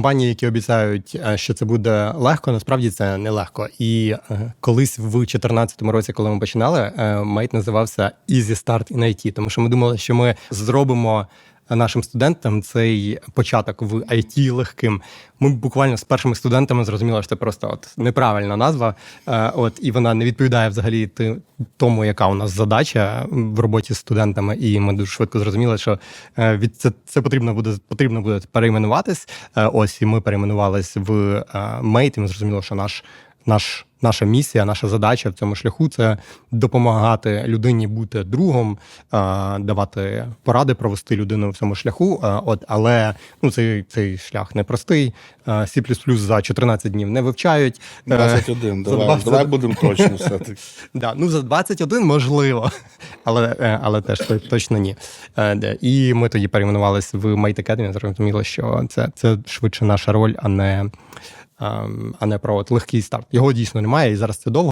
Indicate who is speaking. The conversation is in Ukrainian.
Speaker 1: Компанії, які обіцяють, е, що це буде легко, насправді це не легко. І е, колись в 2014 році, коли ми починали, мейт називався Easy Start in IT, тому що ми думали, що ми зробимо нашим студентам цей початок в IT легким. Ми буквально з першими студентами зрозуміли, що це просто от неправильна назва. Е, От і вона не відповідає взагалі тому, яка у нас задача в роботі з студентами. І ми дуже швидко зрозуміли, що е, від це, це потрібно буде потрібно буде перейменуватись. Е, Ось і ми перейменувались в Мейт, і ми зрозуміли, що наш. Наш, наша місія, наша задача в цьому шляху це допомагати людині бути другом, е, давати поради, провести людину в цьому шляху. Е, От, але ну цей, цей шлях непростий. Е, C++ за 14 днів не вивчають. Е,
Speaker 2: 21, давай,
Speaker 1: 20.
Speaker 2: давай будемо точно все-таки.
Speaker 1: Да, ну за 21 можливо, але, е, але теж точно ні. Е. І ми тоді перейменувалися в Mate Academy, зрозуміло, що це, це швидше наша роль, а не, а не про от легкий старт. Його дійсно немає, і зараз це довго.